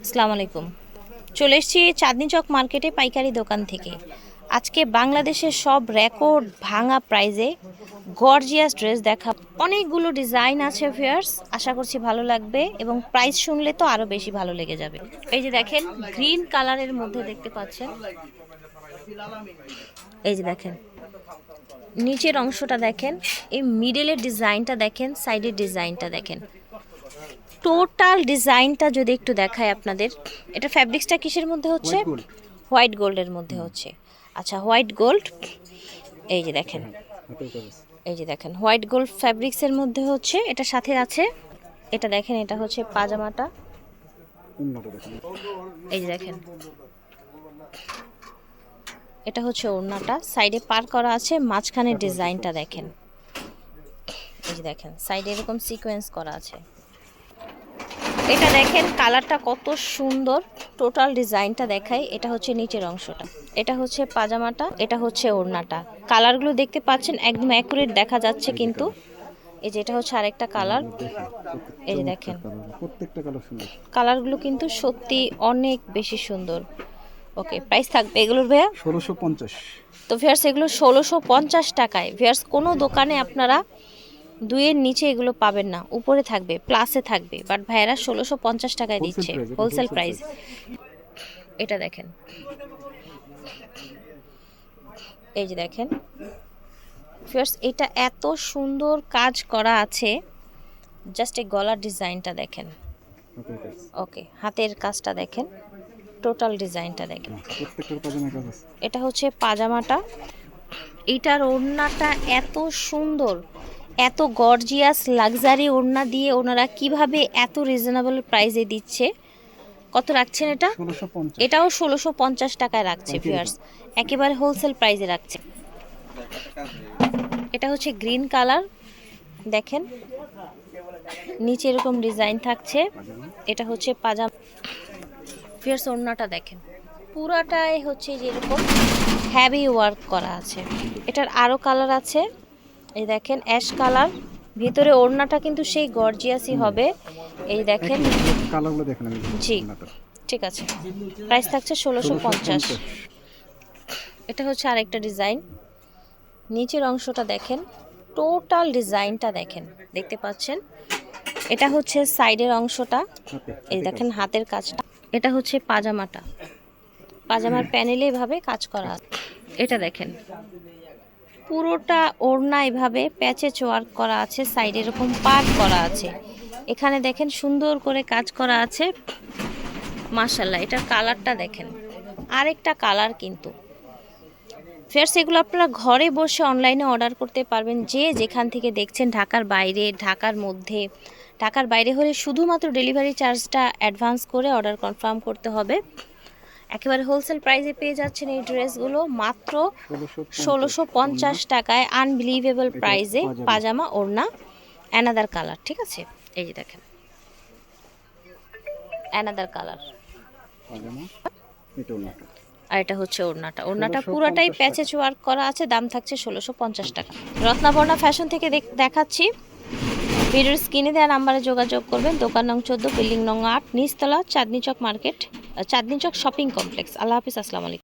আসসালামু আলাইকুম। চলে এসেছি চাঁদনি চক মার্কেটে পাইকারি দোকান থেকে। আজকে বাংলাদেশের সব রেকর্ড ভাঙা প্রাইজে গর্জিয়াস ড্রেস দেখা, অনেকগুলো ডিজাইন আছে ফিয়ার্স আশা করছি ভালো লাগবে এবং প্রাইস শুনলে তো আরও বেশি ভালো লেগে যাবে। এই যে দেখেন, গ্রিন কালারের মধ্যে দেখতে পাচ্ছেন। এই যে দেখেন, নিচের অংশটা দেখেন, এই মিডলের ডিজাইনটা দেখেন, সাইডের ডিজাইনটা দেখেন। টোটাল ডিজাইনটা যদি একটু দেখায় আপনাদের এটা ফ্যাব্রিক্সটা কিসের মধ্যে হচ্ছে? হোয়াইট গোল্ডের মধ্যে হচ্ছে। আচ্ছা হোয়াইট গোল্ড এই যে দেখেন। এই যে দেখেন হোয়াইট গোল্ড ফ্যাব্রিক্সের মধ্যে হচ্ছে এটা সাথে আছে এটা দেখেন এটা হচ্ছে পাজামাটা। এই যে দেখেন এটা হচ্ছে ওড়নাটা। সাইডে পার করা আছে মাঝখানে ডিজাইনটা দেখেন। এই যে দেখেন সাইডে এরকম সিকোয়েন্স করা আছে। এটা দেখেন কালারটা কত সুন্দর। টোটাল ডিজাইনটা দেখাই এটা হচ্ছে নিচের অংশটা। এটা হচ্ছে পাজামাটা এটা হচ্ছে ওড়নাটা। কালারগুলো দেখতে পাচ্ছেন একদম অ্যাকুরেট দেখা যাচ্ছে কিন্তু। এই যে এটা হচ্ছে আরেকটা কালার। এই যে দেখেন। প্রত্যেকটা কালার সুন্দর কালারগুলো কিন্তু সত্যি অনেক বেশি সুন্দর। ওকে প্রাইস থাকবে এগুলোর ভাইয়া? ষোলোশো পঞ্চাশ। তো ভিয়ার্স এগুলো ষোলোশো পঞ্চাশ টাকায়। ভিয়ার্স কোনো দোকানে আপনারা দুইয়ের নিচে এগুলো পাবেন না উপরে থাকবে প্লাসে থাকবে। বাট ভাইয়েরা ষোলোশো পঞ্চাশ টাকায় দিচ্ছে হোলসেল প্রাইস এটা দেখেন। এই যে দেখেন। ভিয়ার্স এটা এত সুন্দর কাজ করা আছে জাস্ট এই গলার ডিজাইনটা দেখেন। ওকে হাতের কাজটা দেখেন টোটাল ডিজাইনটা দেখেন। আছে। এটা হচ্ছে পাজামাটা। এটার ওড়নাটা এত সুন্দর এত গর্জিয়াস লাক্সারি ওড়না দিয়ে ওনারা কীভাবে এত রিজনেবল প্রাইসে দিচ্ছে? কত রাখছেন এটা? এটাও ষোলোশো পঞ্চাশ টাকায় রাখছে ভিউয়ার্স একেবারে হোলসেল প্রাইসে রাখছে। এটা হচ্ছে গ্রিন কালার দেখেন। নিচে এরকম ডিজাইন থাকছে। এটা হচ্ছে পাজামা। ফিয়ার্স ওড়নাটা দেখেন। পুরাটাই হচ্ছে যেরকম হ্যাভি ওয়ার্ক করা আছে। এটার আরও কালার আছে। এই দেখেন অ্যাশ কালার। ভিতরে ওড়নাটা কিন্তু সেই গর্জিয়াসই হবে। এই দেখেন। কালারগুলো দেখেন জি। ঠিক আছে। প্রাইস থাকছে ষোলোশো পঞ্চাশ। এটা হচ্ছে আরেকটা ডিজাইন নিচের অংশটা দেখেন। টোটাল ডিজাইনটা দেখেন। দেখতে পাচ্ছেন? এটা হচ্ছে সাইডের অংশটা। এই দেখেন হাতের কাজটা। এটা হচ্ছে পাজামাটা। পাজামার প্যানেলে এভাবে কাজ করা। এটা দেখেন। পুরোটা ওড়না এভাবে প্যাচে ওয়ার্ক করা আছে, সাইডে এরকম পার্ট করা আছে। এখানে দেখেন সুন্দর করে কাজ করা আছে। মাশাল্লাহ এটার কালারটা দেখেন। আরেকটা কালার কিন্তু। ফেয়ার্স এগুলো আপনারা ঘরে বসে অনলাইনে অর্ডার করতে পারবেন। যে যেখান থেকে দেখছেন ঢাকার বাইরে, ঢাকার মধ্যে, ঢাকার বাইরে হলে শুধুমাত্র ডেলিভারি চার্জটা অ্যাডভান্স করে অর্ডার কনফার্ম করতে হবে। একেবারে হোলসেল প্রাইসে পেয়ে যাচ্ছেন এই ড্রেসগুলো মাত্র ষোলোশো পঞ্চাশ টাকায় আনবিলিভেবল প্রাইসে পাজামা। ওড়না অ্যানাদার কালার ঠিক আছে? এই যে দেখেন। অ্যানাদার কালার আর এটা হচ্ছে ওড়নাটা। ওড়নাটা 1650 পুরোটাই প্যাচেজ ওয়ার্ক করা আছে দাম থাকছে ষোলোশো পঞ্চাশ টাকা। রত্নাবর্ণা ফ্যাশন থেকে দেখ- দেখাচ্ছি। ভিডিওর স্ক্রিনে দেওয়া নাম্বারে যোগাযোগ করবেন। দোকান নং চোদ্দ বিল্ডিং নং আট নিচতলা Chandni Chowk market. Chandni Chowk shopping complex. আল্লাহ হাফিজ আসসালামু আলাইকুম।